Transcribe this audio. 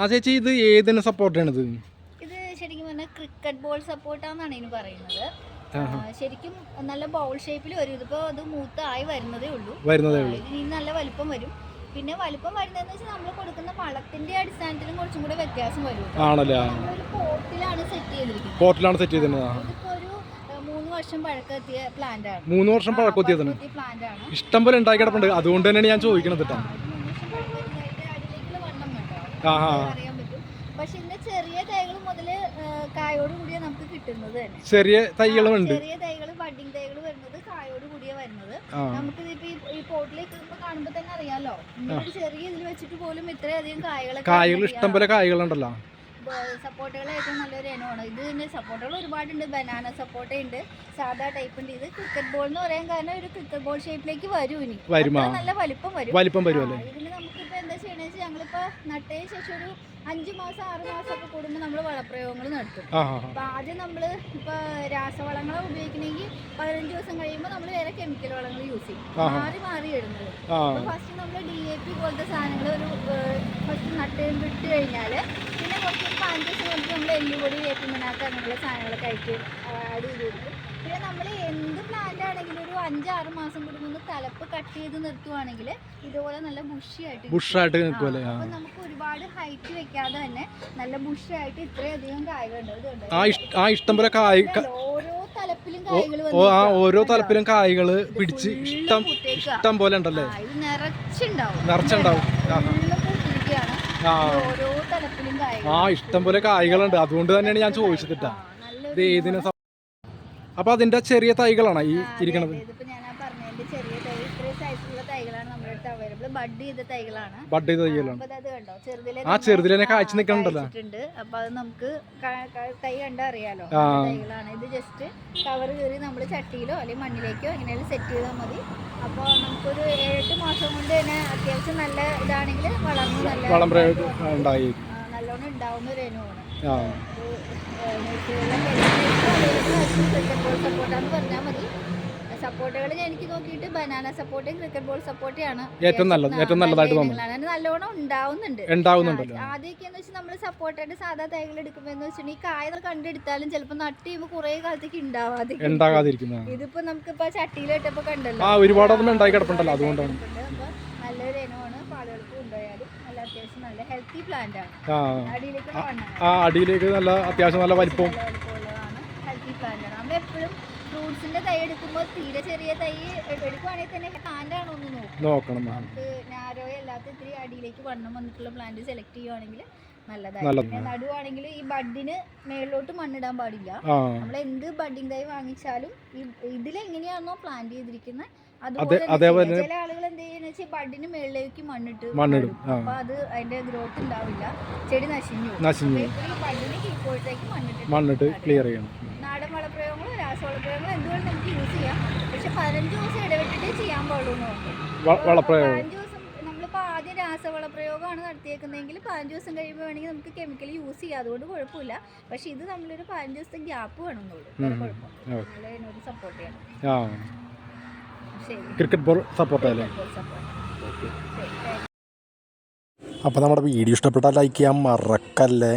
ആ ചേച്ചി ഇത് ഏതിന് സപ്പോർട്ടാണ് ഇത് ഇത് ശരിക്കും പറഞ്ഞാൽ ക്രിക്കറ്റ് ബോൾ സപ്പോർട്ടാന്നാണ് ഇതിന് പറയുന്നത്. ശരിക്കും നല്ല ബൗൾ ഷേപ്പിൽ വരും. ഇതിപ്പോ അത് മൂത്തായി വരുന്നതേ ഉള്ളൂ. വരുന്നതേ ഉള്ളൂ. ഇനി നല്ല വലിപ്പം വരും. പിന്നെ വലിപ്പം വരുന്നതെന്ന് വെച്ചാൽ നമ്മൾ കൊടുക്കുന്ന വളത്തിന്റെ അടിസ്ഥാനത്തിലും കുറച്ചും കൂടെ വ്യത്യാസം വരും. ആണല്ലേ പോട്ടിലാണ് സെറ്റ് ചെയ്തിരിക്കുന്നത്. പോർട്ടിലാണ് സെറ്റ് ചെയ്തിരുന്നത് മൂന്ന് വർഷം പഴക്കത്തിയ പ്ലാന്റ് ആണ്. ഇഷ്ടം പോലെ ഉണ്ടാക്കി കിടപ്പുണ്ട്. അതുകൊണ്ട് തന്നെയാണ് ഞാൻ ചോദിക്കണത് കേട്ടോ ആ, ഇത് മൂന്ന് വർഷം പഴക്കത്തിയതിന്റെ അടിയിലേക്കുള്ള വണ്ണം കേട്ടോ ആ ആ അത് അറിയാൻ പറ്റും. പക്ഷെ ഇതിന്റെ ചെറിയ തൈകൾ മുതൽ കായോട് കൂടിയ നമുക്ക് കിട്ടുന്നത് തന്നെ. ചെറിയ ചെറിയ തൈകൾ ബഡിങ് തൈകൾ വരുന്നത് കായോട് കൂടിയ വരുന്നത്. നമുക്ക് ഇതിപ്പോ ഈ- പോട്ടിലേക്ക് കാണുമ്പോ തന്നെ അറിയാലോ. ചെറിയ ഇതിൽ വെച്ചിട്ട് പോലും ഇത്രയധികം കായകൾ ഇഷ്ടം പോലെ കായകളുണ്ടല്ലോ. സപ്പോർട്ടുകൾ ഏറ്റവും നല്ലൊരു ഇനമാണ്. ഇത് തന്നെ സപ്പോർട്ടുകൾ ഒരുപാടുണ്ട്. ബനാന സപ്പോർട്ട് ഉണ്ട്. സാധാ ടൈപ്പ് ഉണ്ട്. ഇത് ക്രിക്കറ്റ് ബോൾ എന്ന് പറയാൻ കാരണം ഒരു ക്രിക്കറ്റ് ബോൾ ഷേപ്പിലേക്ക് വരും ഇനി. നല്ല വലിപ്പം വരും. വലിപ്പം വരുമല്ലേ ആ, ഇതിൽ ചെയ്യണമെന്ന് ഞങ്ങളിപ്പോ നട്ടതിന് ശേഷം ഒരു അഞ്ചു മാസം ആറു മാസം ഒക്കെ കൂടുമ്പോൾ നമ്മൾ വളപ്രയോഗങ്ങൾ നടത്തും. അപ്പൊ ആദ്യം നമ്മൾ ഇപ്പൊ രാസവളങ്ങൾ ഉപയോഗിക്കണമെങ്കിൽ പതിനഞ്ച് ദിവസം കഴിയുമ്പോൾ നമ്മൾ വേറെ കെമിക്കൽ വളങ്ങൾ യൂസ് ചെയ്യും. മാറി മാറി ഇടുന്നത് ഫസ്റ്റ് നമ്മൾ ഡി എ പി പോലത്തെ സാധനങ്ങൾ ഒരു ഫസ്റ്റ് നട്ട് വിട്ട് കഴിഞ്ഞാൽ പിന്നെ കുറച്ച് പതിനഞ്ച് ദിവസം നമ്മൾ എല്ലുപൊടി വേപ്പിമനാക്ക അങ്ങനെയുള്ള സാധനങ്ങളൊക്കെ ആയിട്ട് ആഡ് ചെയ്ത് കൊടുക്കും നമ്മൾ എന്ത് പ്ലാന്റ് ആണെങ്കിലും ഒരു അഞ്ചാറ് മാസം കൂടുമ്പോൾ തലപ്പ് കട്ട് ചെയ്ത് നിർത്തുവാണെങ്കിൽ ഇതുപോലെ നല്ല ബുഷിയായിട്ട് ബുഷ് ബുഷായിട്ട് നിൽക്കുമല്ലേ അപ്പൊ നമുക്ക് ഒരുപാട് ഹൈറ്റ് വെക്കാതെ തന്നെ നല്ല ബുഷിയായിട്ട് ഇത്രയധികം കായകളുണ്ട്. ഇതുണ്ട് ആ ഇഷ് ആ ഇഷ്ടം പോലെ കായ ഓരോ തലപ്പിലും കായകൾ ഓ ആ ഓരോ തലപ്പിലും കായകൾ പിടിച്ച് ഇഷ്ടം ഇഷ്ടം പോലെ ഉണ്ടല്ലേ? ഇത് നിറച്ചുണ്ടാവും. നിറച്ചുണ്ടാവും. ആ ഫുള്ള് ആ. ഓരോ തലപ്പിലും കായകൾ ആ ഇഷ്ടം പോലെ കായകളുണ്ട്. അതുകൊണ്ട് തന്നെയാണ് ഞാൻ ചോദിച്ചിട്ടാ ഇത് ഏതിനെ അപ്പൊ അതിന്റെ ചെറിയ തൈകളാണ് ഈ ഇരിക്കണത്? ഇതിപ്പോ ഞാൻ ആ പറഞ്ഞതിന്റെ ചെറിയ തൈ ഇത്രയും സൈസിലുള്ള തൈകളാണ് നമ്മുടെ അടുത്ത് അവൈലബിൾ ബഡ് ചെയ്ത തൈകളാണ്. ബഡ് ചെയ്ത തൈകളാണ്. അപ്പൊ അത് കണ്ടോ? ചെറുതിലെ ആ, തന്നെ കായ്ച്ച് നിക്കണുണ്ടല്ലോ. കായ്ച്ചിട്ടുണ്ട്. അപ്പൊ അത് നമുക്ക് ക- ക- തൈ കണ്ടാ അറിയാലോ ആ. തൈകളാണ്. ഇത് ജസ്റ്റ് കവർ കയറി നമ്മൾ ചട്ടിയിലോ അല്ലെങ്കിൽ മണ്ണിലേക്കോ എങ്ങനെയാലും സെറ്റ് ചെയ്താൽ മതി. അപ്പോൾ നമുക്കൊരു ഏഴെട്ട് മാസം കൊണ്ട് തന്നെ അത്യാവശ്യം നല്ല ഇതാണെങ്കിൽ വളർന്ന് നല്ല വളം പ്രയോഗം ഉണ്ടായി. ആ, നല്ലോണം ഉണ്ടാവുന്ന ഒരു ഇനമാണ്. ആ ക്രിക്കറ്റ് ബോൾ സപ്പോർട്ടാന്ന് പറഞ്ഞാൽ മതി സപ്പോർട്ടുകൾ എനിക്ക് നോക്കിയിട്ട് ബനാന സപ്പോർട്ടും ക്രിക്കറ്റ് ബോൾ സപ്പോർട്ടിയാണ് ഏറ്റവും നല്ലത് ഏറ്റവും നല്ലതായിട്ട് തോന്നുന്നു നല്ലോണം ഉണ്ടാവുന്നുണ്ട്. ഉണ്ടാവുന്നുണ്ടല്ലോ. ആദ്യമൊക്കെ എന്ന് വെച്ചാൽ നമ്മൾ സപ്പോർട്ടായിട്ട് സാധാ തൈകൾ എടുക്കുമ്പോൾ എന്ന് വെച്ചിട്ടുണ്ടെങ്കിൽ കായ കണ്ടെടുത്താലും ചിലപ്പോൾ നട്ട് ചെയ്യുമ്പോൾ കുറേ കാലത്തേക്ക് ഉണ്ടാവാതെ ഉണ്ടാകാതിരിക്കുന്നത് ഇതിപ്പോ നമുക്കിപ്പോ ചട്ടിയിലിട്ടപ്പോ കണ്ടല്ലോ. ഒരുപാട് അതൊന്നും ഉണ്ടായി കിടപ്പുണ്ടല്ലോ അതുകൊണ്ടാണ്. നല്ലൊരു ഇനമാണ് അപ്പൊ ആളുകൾക്ക് കൊണ്ടുപോയാലും. നല്ല അത്യാവശ്യം നല്ല ഹെൽത്തി പ്ലാന്റ് ആണ്. ആ. അടിയിലേക്ക് നല്ല അത്യാവശ്യം നല്ല വലിപ്പവും നല്ല വലിപ്പമുള്ളതാണ്. ഹെൽത്തി പ്ലാന്റ് ആണ്. നമ്മൾ എപ്പോഴും ഫ്രൂട്ട്സിന്റെ തൈ എടുക്കുമ്പോൾ തീരെ ചെറിയ തൈ എ- എടുക്കുവാണെങ്കിൽ തന്നെ പ്ലാന്റ് ആണോ എന്ന് നോക്കും. നോക്കണം ആ. നമുക്ക് നാരോ അല്ലാത്ത ഇത്തിരി അടിയിലേക്ക് വണ്ണം വന്നിട്ടുള്ള പ്ലാന്റ് സെലക്ട് ചെയ്യുവാണെങ്കിൽ നല്ലതാണ്. നല്ലതായിരിക്കും നടുവാണെങ്കിൽ ഈ ബഡിന് മേളിലോട്ട് മണ്ണിടാൻ പാടില്ല. നമ്മൾ എന്ത് ബഡിങ് തൈ വാങ്ങിച്ചാലും ഇതിലെങ്ങനെയാണോ പ്ലാന്റ് ചെയ്തിരിക്കുന്നത് അതുപോലെ ചില ആളുകൾ എന്ത് ചെയ്യുന്ന വെച്ചാൽ ബഡിന് മേളിലേക്ക് മണ്ണിട്ട് മണ്ണിടും. അപ്പൊ അത് അതിന്റെ ഗ്രോത്ത് ഉണ്ടാവില്ല. ചെടി നശിഞ്ഞു. നശിഞ്ഞു ബഡിന് കീഴ്പോഴത്തേക്ക് മണ്ണിട്ട് മണ്ണിട്ട് ക്ലിയർ ചെയ്യണം. നാടൻ വളപ്രയോഗങ്ങളോ രാസവളപ്രയോഗങ്ങളോ എന്തുകൊണ്ട് നമുക്ക് യൂസ് ചെയ്യാം? പക്ഷെ പതിനഞ്ച് ദിവസം ഇടവിട്ടിട്ടേ ചെയ്യാൻ പാടുള്ളൂ വളപ്രയോഗം പതിനഞ്ച് ദിവസം നമ്മളിപ്പോ ആദ്യം രാസവളപ്രയോഗമാണ് നടത്തിയേക്കുന്നതെങ്കിൽ പതിനഞ്ച് ദിവസം കഴിയുമ്പോൾ വേണമെങ്കിൽ നമുക്ക് കെമിക്കൽ യൂസ് ചെയ്യാം. അതുകൊണ്ട് കുഴപ്പമില്ല. പക്ഷെ ഇത് നമ്മളൊരു പതിനഞ്ച് ദിവസത്തെ ഗ്യാപ്പ് വേണമെന്നുള്ളൂ വേറെ ഉം. കുഴപ്പം ഓക്കെ. സപ്പോർട്ട് ചെയ്യണം. ക്രിക്കറ്റ് ബോൾ സപ്പോർട്ടല്ലേ അപ്പോൾ നമ്മുടെ വീഡിയോ ഇഷ്ടപ്പെട്ടാൽ ലൈക്ക് ചെയ്യാൻ മറക്കല്ലേ?